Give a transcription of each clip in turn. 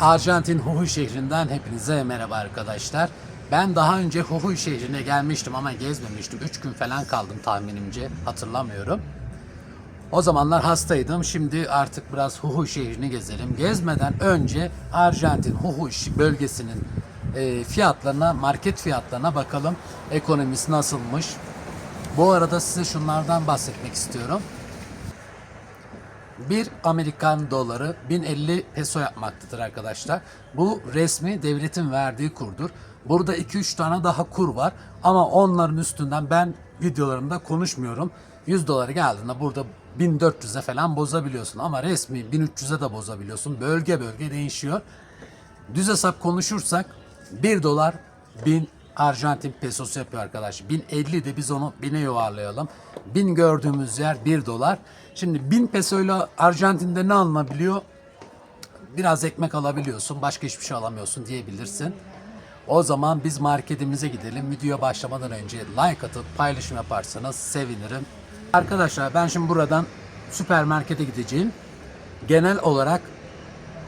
Arjantin Jujuy şehrinden hepinize merhaba arkadaşlar. Ben daha önce Jujuy şehrine gelmiştim ama gezmemiştim. 3 gün falan kaldım tahminimce. Hatırlamıyorum. O zamanlar hastaydım. Şimdi artık biraz Jujuy şehrini gezelim. Gezmeden önce Arjantin Jujuy bölgesinin e, fiyatlarına, market fiyatlarına bakalım. Ekonomisi nasılmış? Bu arada size şunlardan bahsetmek istiyorum. Bir Amerikan doları 1050 peso yapmaktadır arkadaşlar. Bu resmi devletin verdiği kurdur. Burada 2-3 tane daha kur var ama onların üstünden ben videolarımda konuşmuyorum. 100 doları geldiğinde burada 1400'e falan bozabiliyorsun ama resmi 1300'e de bozabiliyorsun. Bölge bölge değişiyor. Düz hesap konuşursak 1 dolar 1000 Arjantin pesosu yapıyor arkadaş. 1050 de biz onu 1000'e yuvarlayalım. 1000 gördüğümüz yer 1 dolar. Şimdi 1000 pesoyla Arjantin'de ne alınabiliyor? Biraz ekmek alabiliyorsun, başka hiçbir şey alamıyorsun diyebilirsin. O zaman biz marketimize gidelim. Videoya başlamadan önce like atıp paylaşım yaparsanız sevinirim. Arkadaşlar ben şimdi buradan süpermarkete gideceğim. Genel olarak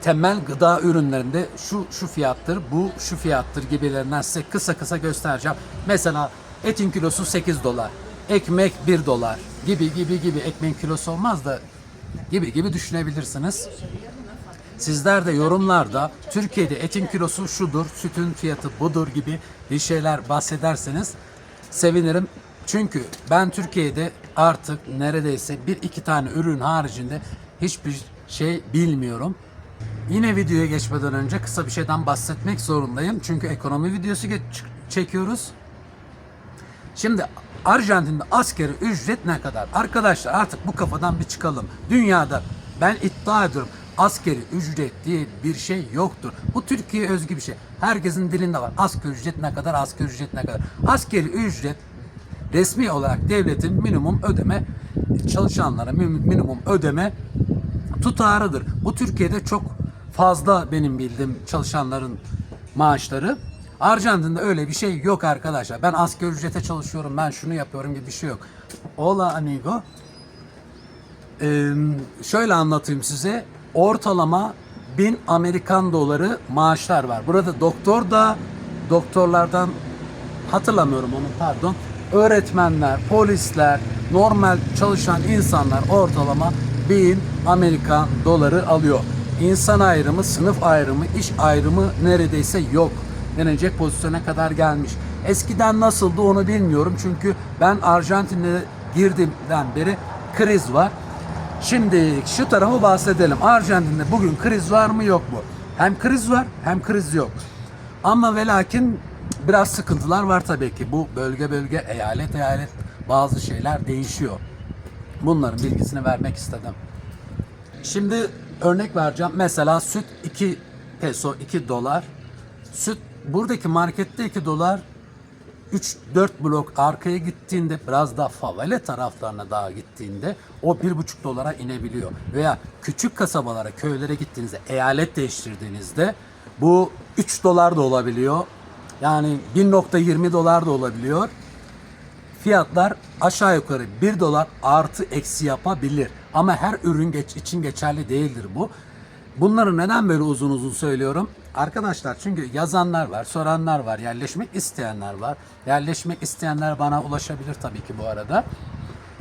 temel gıda ürünlerinde şu şu fiyattır, bu şu fiyattır gibilerinden size kısa kısa göstereceğim. Mesela etin kilosu 8 dolar, ekmek 1 dolar gibi gibi gibi ekmeğin kilosu olmaz da gibi gibi düşünebilirsiniz. Sizler de yorumlarda Türkiye'de etin kilosu şudur, sütün fiyatı budur gibi bir şeyler bahsederseniz sevinirim. Çünkü ben Türkiye'de artık neredeyse bir iki tane ürün haricinde hiçbir şey bilmiyorum. Yine videoya geçmeden önce kısa bir şeyden bahsetmek zorundayım. Çünkü ekonomi videosu çekiyoruz. Şimdi Arjantin'de askeri ücret ne kadar? Arkadaşlar artık bu kafadan bir çıkalım. Dünyada ben iddia ediyorum askeri ücret diye bir şey yoktur. Bu Türkiye özgü bir şey. Herkesin dilinde var. Asgari ücret ne kadar? Asgari ücret ne kadar? Askeri ücret resmi olarak devletin minimum ödeme çalışanlara min- minimum ödeme tutarıdır. Bu Türkiye'de çok fazla benim bildiğim çalışanların maaşları. Arjantin'de öyle bir şey yok arkadaşlar. Ben asgari ücrete çalışıyorum, ben şunu yapıyorum gibi bir şey yok. Hola amigo. Ee, şöyle anlatayım size. Ortalama 1000 Amerikan doları maaşlar var. Burada doktor da doktorlardan hatırlamıyorum onu pardon. Öğretmenler, polisler, normal çalışan insanlar ortalama 1000 Amerikan doları alıyor. İnsan ayrımı, sınıf ayrımı, iş ayrımı neredeyse yok. Denecek pozisyona kadar gelmiş. Eskiden nasıldı onu bilmiyorum çünkü ben Arjantin'e girdiğimden beri kriz var. Şimdi şu tarafı bahsedelim. Arjantin'de bugün kriz var mı yok mu? Hem kriz var hem kriz yok. Ama ve lakin biraz sıkıntılar var tabii ki. Bu bölge bölge, eyalet eyalet bazı şeyler değişiyor. Bunların bilgisini vermek istedim. Şimdi örnek vereceğim. Mesela süt 2 peso, 2 dolar. Süt buradaki markette 2 dolar 3-4 blok arkaya gittiğinde biraz daha favela taraflarına daha gittiğinde o 1,5 dolara inebiliyor. Veya küçük kasabalara, köylere gittiğinizde, eyalet değiştirdiğinizde bu 3 dolar da olabiliyor. Yani 1.20 dolar da olabiliyor. Fiyatlar aşağı yukarı 1 dolar artı eksi yapabilir. Ama her ürün geç, için geçerli değildir bu. Bunları neden böyle uzun uzun söylüyorum? Arkadaşlar çünkü yazanlar var, soranlar var, yerleşmek isteyenler var. Yerleşmek isteyenler bana ulaşabilir tabii ki bu arada.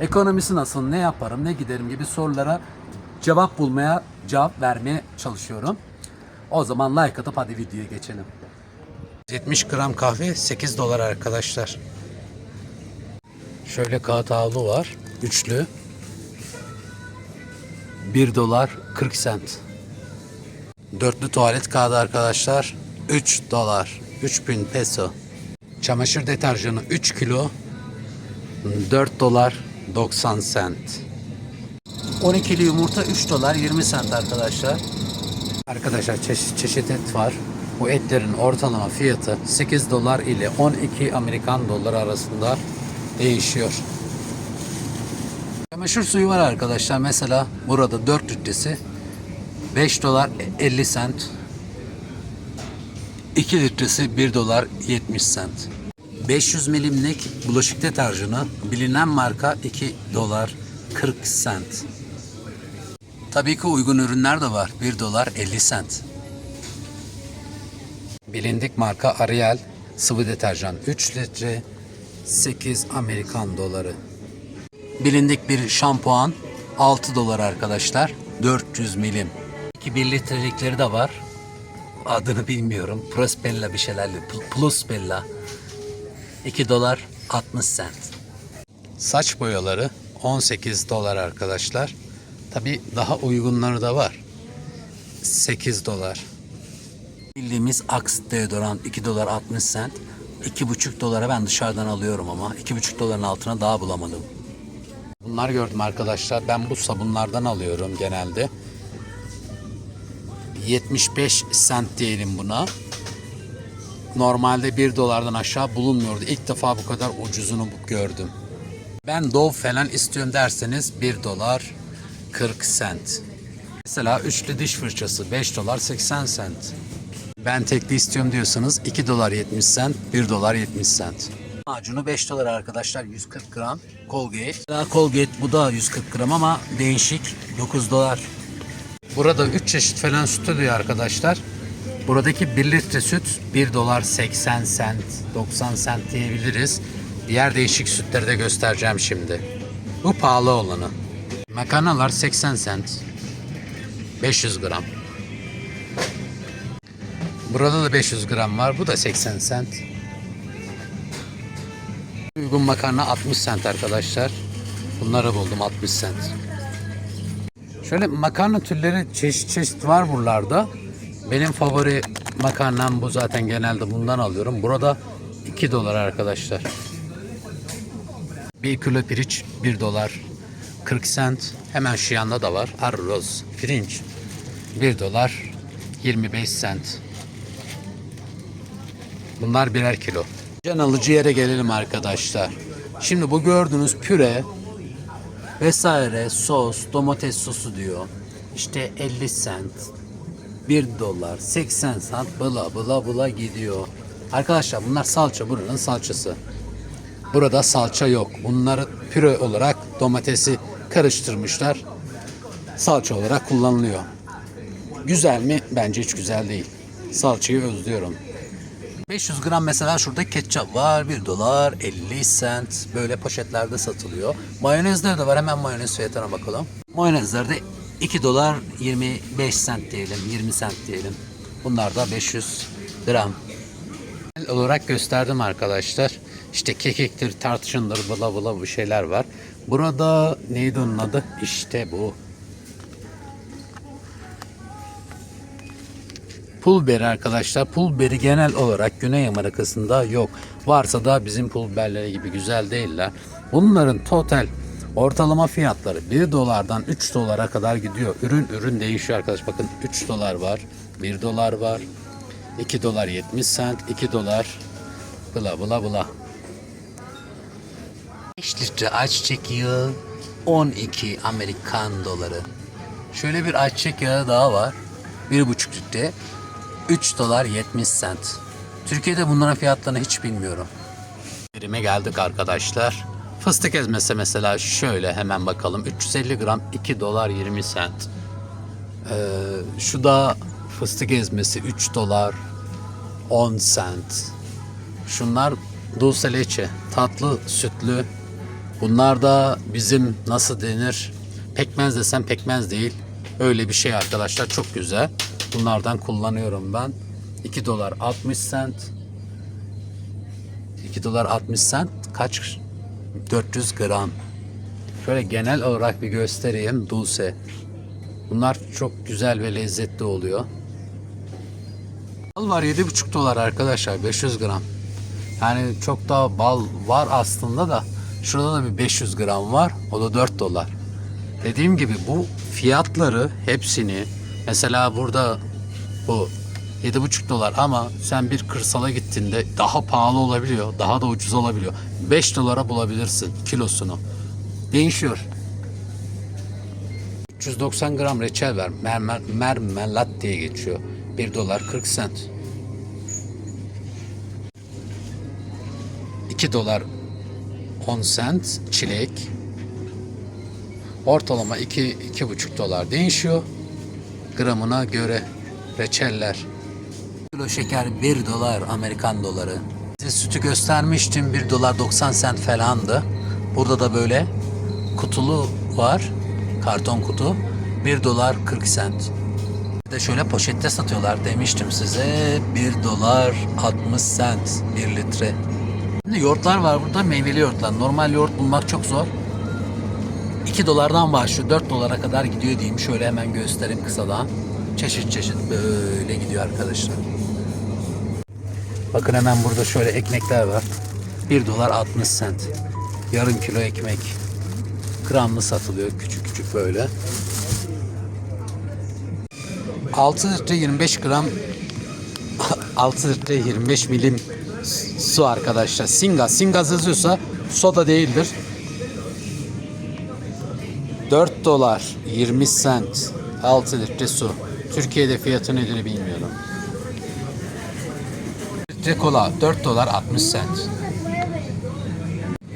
Ekonomisi nasıl, ne yaparım, ne giderim gibi sorulara cevap bulmaya, cevap vermeye çalışıyorum. O zaman like atıp hadi videoya geçelim. 70 gram kahve 8 dolar arkadaşlar. Şöyle kağıt havlu var. Üçlü. 1 dolar 40 sent. Dörtlü tuvalet kağıdı arkadaşlar 3 dolar 3000 peso. Çamaşır deterjanı 3 kilo 4 dolar 90 sent. 12'li yumurta 3 dolar 20 sent arkadaşlar. Arkadaşlar çeşit çeşit et var. Bu etlerin ortalama fiyatı 8 dolar ile 12 Amerikan doları arasında değişiyor. Çamaşır suyu var arkadaşlar. Mesela burada 4 litresi 5 dolar 50 sent. 2 litresi 1 dolar 70 sent. 500 milimlik bulaşık deterjanı bilinen marka 2 dolar 40 sent. Tabii ki uygun ürünler de var. 1 dolar 50 sent. Bilindik marka Ariel sıvı deterjan 3 litre 8 Amerikan doları. Bilindik bir şampuan 6 dolar arkadaşlar. 400 milim. 2 1 litrelikleri de var. Adını bilmiyorum. Prospella bir şeylerle. Pl- Plus Bella. 2 dolar 60 cent. Saç boyaları 18 dolar arkadaşlar. Tabi daha uygunları da var. 8 dolar. Bildiğimiz Axe deodorant 2 dolar 60 cent. 2,5 dolara ben dışarıdan alıyorum ama 2,5 doların altına daha bulamadım. Bunlar gördüm arkadaşlar. Ben bu sabunlardan alıyorum genelde. 75 cent diyelim buna. Normalde 1 dolardan aşağı bulunmuyordu. İlk defa bu kadar ucuzunu gördüm. Ben Dove falan istiyorum derseniz 1 dolar 40 cent. Mesela üçlü diş fırçası 5 dolar 80 cent. Ben tekli istiyorum diyorsanız 2 dolar 70 cent, 1 dolar 70 cent. Macunu 5 dolar arkadaşlar 140 gram. Colgate. Daha Colgate bu da 140 gram ama değişik 9 dolar. Burada 3 çeşit falan süt oluyor arkadaşlar. Buradaki 1 litre süt 1 dolar 80 cent, 90 cent diyebiliriz. Diğer değişik sütleri de göstereceğim şimdi. Bu pahalı olanı. Makarnalar 80 cent. 500 gram. Burada da 500 gram var. Bu da 80 cent. Uygun makarna 60 cent arkadaşlar. Bunları buldum 60 cent. Şöyle makarna türleri çeşit çeşit var buralarda. Benim favori makarnam bu zaten genelde bundan alıyorum. Burada 2 dolar arkadaşlar. Bir kilo pirinç 1 dolar 40 cent. Hemen şu yanda da var. Arroz, pirinç 1 dolar 25 cent. Bunlar birer kilo. Can alıcı yere gelelim arkadaşlar. Şimdi bu gördüğünüz püre vesaire sos, domates sosu diyor. İşte 50 cent, 1 dolar, 80 cent bla bla bla gidiyor. Arkadaşlar bunlar salça buranın salçası. Burada salça yok. Bunları püre olarak domatesi karıştırmışlar. Salça olarak kullanılıyor. Güzel mi? Bence hiç güzel değil. Salçayı özlüyorum. 500 gram mesela şurada ketçap var. 1 dolar 50 cent. Böyle poşetlerde satılıyor. Mayonezler de var. Hemen mayonez fiyatına bakalım. Mayonezler de 2 dolar 25 cent diyelim. 20 cent diyelim. Bunlar da 500 gram. Olarak gösterdim arkadaşlar. İşte kekiktir, tarçındır, bla bla bu şeyler var. Burada neydi onun adı? İşte bu. Pul arkadaşlar. Pul biberi genel olarak Güney Amerika'sında yok. Varsa da bizim pul biberleri gibi güzel değiller. Bunların total ortalama fiyatları 1 dolardan 3 dolara kadar gidiyor. Ürün ürün değişiyor arkadaş. Bakın 3 dolar var, 1 dolar var, 2 dolar 70 cent, 2 dolar bla bla bla. 5 litre ayçiçek yağı 12 Amerikan doları. Şöyle bir ayçiçek yağı daha var. 1,5 litre 3 dolar 70 cent. Türkiye'de bunların fiyatlarını hiç bilmiyorum. Birime geldik arkadaşlar. Fıstık ezmesi mesela şöyle hemen bakalım. 350 gram 2 dolar 20 cent. Ee, şu da fıstık ezmesi 3 dolar 10 cent. Şunlar dulce leche, tatlı sütlü. Bunlar da bizim nasıl denir? Pekmez desem pekmez değil. Öyle bir şey arkadaşlar çok güzel. Bunlardan kullanıyorum ben. 2 dolar 60 cent. 2 dolar 60 cent kaç? 400 gram. Şöyle genel olarak bir göstereyim. Dulce. Bunlar çok güzel ve lezzetli oluyor. Bal var 7,5 dolar arkadaşlar 500 gram. Yani çok daha bal var aslında da şurada da bir 500 gram var. O da 4 dolar. Dediğim gibi bu fiyatları hepsini mesela burada bu 7,5 dolar ama sen bir kırsala gittiğinde daha pahalı olabiliyor. Daha da ucuz olabiliyor. 5 dolara bulabilirsin kilosunu. Değişiyor. 390 gram reçel var. Mermer, mermelat diye geçiyor. 1 dolar 40 cent. 2 dolar 10 cent çilek. Ortalama 2 2,5 dolar değişiyor. Gramına göre reçeller. Kilo şeker 1 dolar Amerikan doları. Size sütü göstermiştim 1 dolar 90 sent falandı. Burada da böyle kutulu var. Karton kutu. 1 dolar 40 sent. Bir de şöyle poşette satıyorlar demiştim size. 1 dolar 60 sent 1 litre. Şimdi yoğurtlar var burada meyveli yoğurtlar. Normal yoğurt bulmak çok zor. 2 dolardan başlıyor 4 dolara kadar gidiyor diyeyim. Şöyle hemen göstereyim kısadan. Çeşit çeşit böyle gidiyor arkadaşlar. Bakın hemen burada şöyle ekmekler var. 1 dolar 60 sent. Yarım kilo ekmek. Gramlı satılıyor küçük küçük böyle. 6 litre 25 gram 6 litre 25 milim su arkadaşlar. Singaz. Singaz yazıyorsa soda değildir. 4 dolar 20 sent 6 litre su. Türkiye'de fiyatı nedir bilmiyorum. Litre kola 4 dolar 60 sent.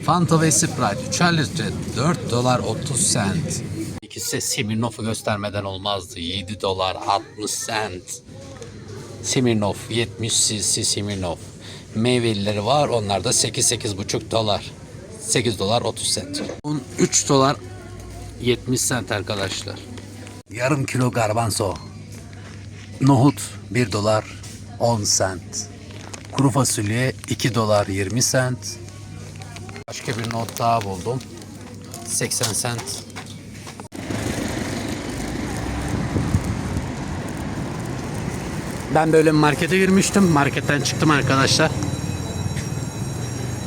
Fanta ve Sprite 3'er litre 4 dolar 30 sent. İkisi Smirnoff'u göstermeden olmazdı. 7 dolar 60 sent. Smirnoff 70 cc Smirnoff. Meyvelileri var. Onlar da 8-8,5 dolar. 8 dolar 30 sent. Un 3 dolar 70 sent arkadaşlar. Yarım kilo garbanzo. Nohut 1 dolar 10 sent. Kuru fasulye 2 dolar 20 sent. Başka bir not daha buldum. 80 sent. Ben böyle markete girmiştim. Marketten çıktım arkadaşlar.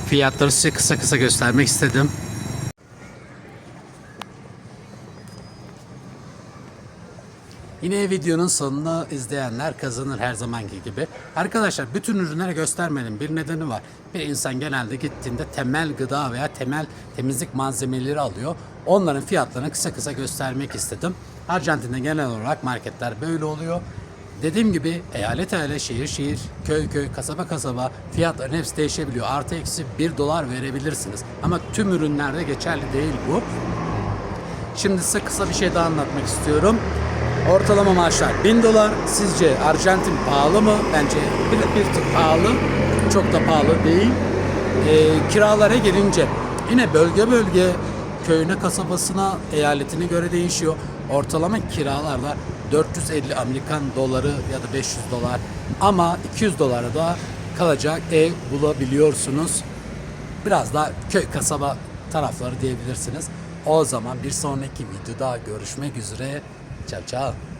Fiyatları size kısa kısa göstermek istedim. Yine videonun sonunu izleyenler kazanır her zamanki gibi. Arkadaşlar bütün ürünleri göstermedim. Bir nedeni var. Bir insan genelde gittiğinde temel gıda veya temel temizlik malzemeleri alıyor. Onların fiyatlarını kısa kısa göstermek istedim. Arjantin'de genel olarak marketler böyle oluyor. Dediğim gibi eyalet eyalet, şehir şehir, köy köy, kasaba kasaba fiyatların hepsi değişebiliyor. Artı eksi 1 dolar verebilirsiniz. Ama tüm ürünlerde geçerli değil bu. Şimdi size kısa bir şey daha anlatmak istiyorum. Ortalama maaşlar 1000 dolar. Sizce Arjantin pahalı mı? Bence bir, bir tık pahalı. Çok da pahalı değil. Ee, kiralara gelince yine bölge bölge köyüne, kasabasına, eyaletine göre değişiyor. Ortalama kiralarda 450 Amerikan doları ya da 500 dolar ama 200 dolara da kalacak ev bulabiliyorsunuz. Biraz daha köy kasaba tarafları diyebilirsiniz. O zaman bir sonraki videoda görüşmek üzere. Chao chao